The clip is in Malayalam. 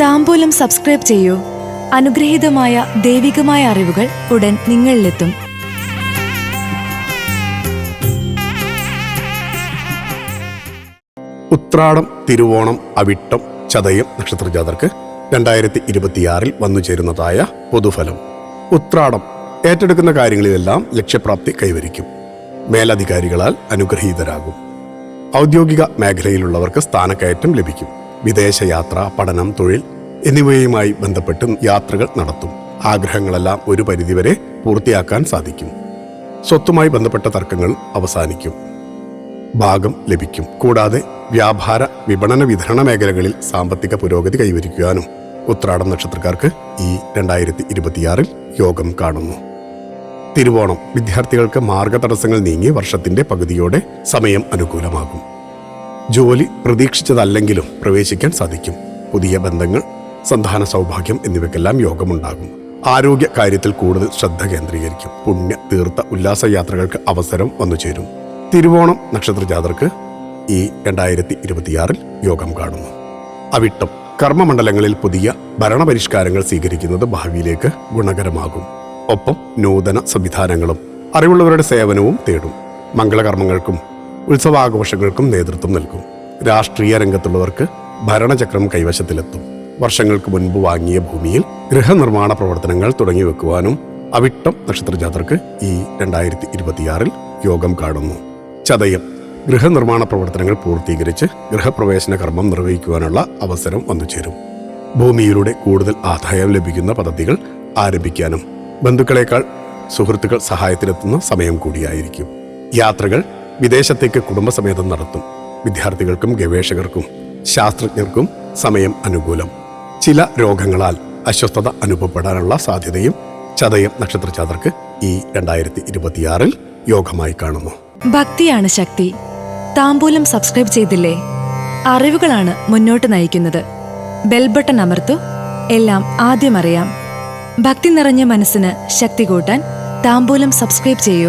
താമ്പൂലം സബ്സ്ക്രൈബ് ചെയ്യൂ. അനുഗ്രഹീതമായ ദൈവികമായ അറിവുകൾ ഉടൻ നിങ്ങളിലെത്തും. ഉത്രാടം തിരുവോണം അവിട്ടം ചതയം നക്ഷത്രജാതർക്ക് രണ്ടായിരത്തി ഇരുപത്തിയാറിൽ വന്നു ചേരുന്നതായ പൊതുഫലം. ഉത്രാടം ഏറ്റെടുക്കുന്ന കാര്യങ്ങളിലെല്ലാം ലക്ഷ്യപ്രാപ്തി കൈവരിക്കും. മേലധികാരികളാൽ അനുഗ്രഹീതരാകും. ഔദ്യോഗിക മേഖലയിലുള്ളവർക്ക് സ്ഥാനക്കയറ്റം ലഭിക്കും. വിദേശയാത്ര പഠനം തൊഴിൽ എന്നിവയുമായി ബന്ധപ്പെട്ട് യാത്രകൾ നടത്തും. ആഗ്രഹങ്ങളെല്ലാം ഒരു പരിധിവരെ പൂർത്തിയാക്കാൻ സാധിക്കും. സ്വത്തുമായി ബന്ധപ്പെട്ട തർക്കങ്ങൾ അവസാനിക്കും. ഭാഗം ലഭിക്കും. കൂടാതെ വ്യാപാര വിപണന വിതരണ മേഖലകളിൽ സാമ്പത്തിക പുരോഗതി കൈവരിക്കുവാനും ഉത്രാടം നക്ഷത്രക്കാർക്ക് ഈ രണ്ടായിരത്തി ഇരുപത്തിയാറിൽ യോഗം കാണുന്നു. തിരുവോണം. വിദ്യാർത്ഥികൾക്ക് മാർഗതടസ്സങ്ങൾ നീങ്ങി വർഷത്തിന്റെ പകുതിയോടെ സമയം അനുകൂലമാകും. ജോലി പ്രതീക്ഷിച്ചതല്ലെങ്കിലും പ്രവേശിക്കാൻ സാധിക്കും. പുതിയ ബന്ധങ്ങൾ സന്താന സൗഭാഗ്യം എന്നിവയ്ക്കെല്ലാം യോഗമുണ്ടാകും. ആരോഗ്യ കാര്യത്തിൽ കൂടുതൽ ശ്രദ്ധ കേന്ദ്രീകരിക്കും. പുണ്യ തീർത്ഥ ഉല്ലാസയാത്രകൾക്ക് അവസരം വന്നു ചേരും തിരുവോണം നക്ഷത്ര ജാതർക്ക് ഈ രണ്ടായിരത്തി ഇരുപത്തിയാറിൽ യോഗം കാണുന്നു. അവിട്ടം. കർമ്മമണ്ഡലങ്ങളിൽ പുതിയ ഭരണപരിഷ്കാരങ്ങൾ സ്വീകരിക്കുന്നത് ഭാവിയിലേക്ക് ഗുണകരമാകും. ഒപ്പം നൂതന സംവിധാനങ്ങളും അറിവുള്ളവരുടെ സേവനവും തേടും. മംഗളകർമ്മങ്ങൾക്കും ഉത്സവാഘോഷങ്ങൾക്കും നേതൃത്വം നൽകും. രാഷ്ട്രീയ രംഗത്തുള്ളവർക്ക് ഭരണചക്രം കൈവശത്തിലെത്തും. വർഷങ്ങൾക്ക് മുൻപ് വാങ്ങിയ ഭൂമിയിൽ ഗൃഹനിർമ്മാണ പ്രവർത്തനങ്ങൾ തുടങ്ങി വെക്കുവാനും അവിട്ടം നക്ഷത്രജാതർക്ക് ഈ രണ്ടായിരത്തി ഇരുപത്തിയാറിൽ യോഗം കാണുന്നു. ചതയം. ഗൃഹനിർമ്മാണ പ്രവർത്തനങ്ങൾ പൂർത്തീകരിച്ച് ഗൃഹപ്രവേശന കർമ്മം നിർവഹിക്കുവാനുള്ള അവസരം വന്നു ചേരും ഭൂമിയിലൂടെ കൂടുതൽ ആദായം ലഭിക്കുന്ന പദ്ധതികൾ ആരംഭിക്കാനും ബന്ധുക്കളെക്കാൾ സുഹൃത്തുക്കൾ സഹായത്തിനെത്തുന്ന സമയം കൂടിയായിരിക്കും. യാത്രകൾ വിദേശത്തേക്ക് കുടുംബസമേതം നടത്തും. വിദ്യാർത്ഥികൾക്കും ഗവേഷകർക്കും ശാസ്ത്രജ്ഞർക്കും സമയം അനുകൂലം. ചില രോഗങ്ങളാൽ അസ്വസ്ഥത അനുഭവപ്പെടാനുള്ള സാധ്യതയും ചതയം നക്ഷത്രജാതർക്ക് ഈ രണ്ടായിരത്തി ഇരുപത്തിയാറിൽ യോഗമായി കാണുന്നു. ഭക്തിയാണ് ശക്തി. താമ്പൂലം സബ്സ്ക്രൈബ് ചെയ്തില്ലേ? അറിവുകളാണ് മുന്നോട്ട് നയിക്കുന്നത്. ബെൽബട്ടൺ അമർത്തു. എല്ലാം ആദ്യം അറിയാം. ഭക്തി നിറഞ്ഞ മനസ്സിന് ശക്തി കൂട്ടാൻ താമ്പൂലം സബ്സ്ക്രൈബ് ചെയ്യൂ.